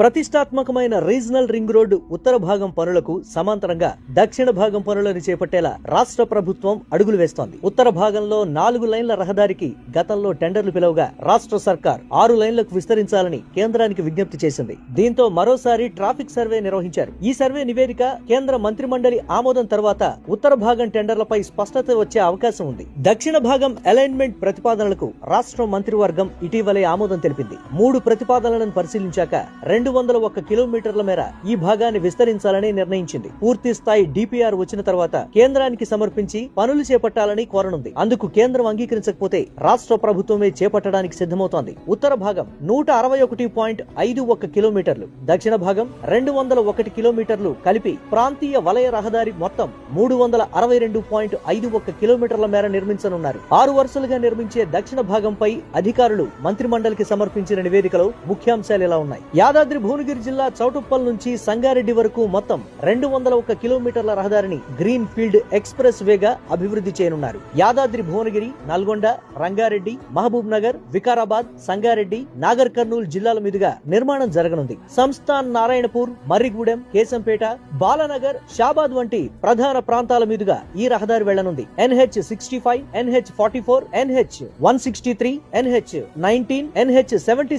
ప్రతిష్టాత్మకమైన regional ring road ఉత్తర భాగం పనులకు సమాంతరంగా దక్షిణ భాగం పనులను చేపట్టేలా రాష్ట్ర ప్రభుత్వం అడుగులు వేస్తోంది. ఉత్తర భాగంలో నాలుగు లైన్ల రహదారికి గతంలో టెండర్లు పిలవగా రాష్ట్ర సర్కార్ ఆరు లైన్లకు విస్తరించాలని కేంద్రానికి విజ్ఞప్తి చేసింది. దీంతో మరోసారి ట్రాఫిక్ సర్వే నిర్వహించారు. ఈ సర్వే నివేదిక కేంద్ర మంత్రిమండలి ఆమోదం తర్వాత ఉత్తర భాగం టెండర్లపై స్పష్టత వచ్చే అవకాశం ఉంది. దక్షిణ భాగం అలైన్మెంట్ ప్రతిపాదనలకు రాష్ట్ర మంత్రివర్గం ఇటీవలే ఆమోదం తెలిపింది. మూడు ప్రతిపాదనలను పరిశీలించాక రెండు వందల ఒక్క కిలోమీటర్ల మేర ఈ భాగాన్ని విస్తరించాలని నిర్ణయించింది. పూర్తి స్థాయి డిపిఆర్ వచ్చిన తర్వాత కేంద్రానికి సమర్పించి పనులు చేపట్టాలని కోరనుంది. అందుకు కేంద్రం అంగీకరించకపోతే రాష్ట్ర ప్రభుత్వమే చేపట్టడానికి సిద్ధమవుతోంది. ఉత్తర భాగం నూట అరవై ఒకటి పాయింట్ ఐదు ఒక్క కిలోమీటర్లు దక్షిణ భాగం రెండు వందల ఒకటి కిలోమీటర్లు కలిపి ప్రాంతీయ వలయ రహదారి మొత్తం మూడు వందల అరవై రెండు పాయింట్ ఐదు ఒక్క కిలోమీటర్ల మేర నిర్మించనున్నారు. ఆరు వరుసలుగా నిర్మించే దక్షిణ భాగంపై అధికారులు మంత్రిమండలికి సమర్పించిన నివేదికలో ముఖ్యాంశాలు ఇలా ఉన్నాయి. యాదాద్రి భువనగిరి జిల్లా చౌటుప్పల్ నుంచి సంగారెడ్డి వరకు మొత్తం రెండు వందల ఒక్క కిలోమీటర్ల రహదారిని గ్రీన్ ఫీల్డ్ ఎక్స్ప్రెస్ వేగా అభివృద్ధి చేయనున్నారు. యాదాద్రి భువనగిరి నల్గొండ రంగారెడ్డి మహబూబ్ నగర్ వికారాబాద్ సంగారెడ్డి నాగర్ కర్నూలు జిల్లాల మీదుగా నిర్మాణం జరగనుంది. సంస్థాన్ నారాయణపూర్ మర్రిగూడెం కేశంపేట బాలానగర్ షాబాద్ వంటి ప్రధాన ప్రాంతాల మీదుగా ఈ రహదారి వెళ్ళనుంది. NH sixty five NH forty four NH one sixty three NH nineteen NH seventy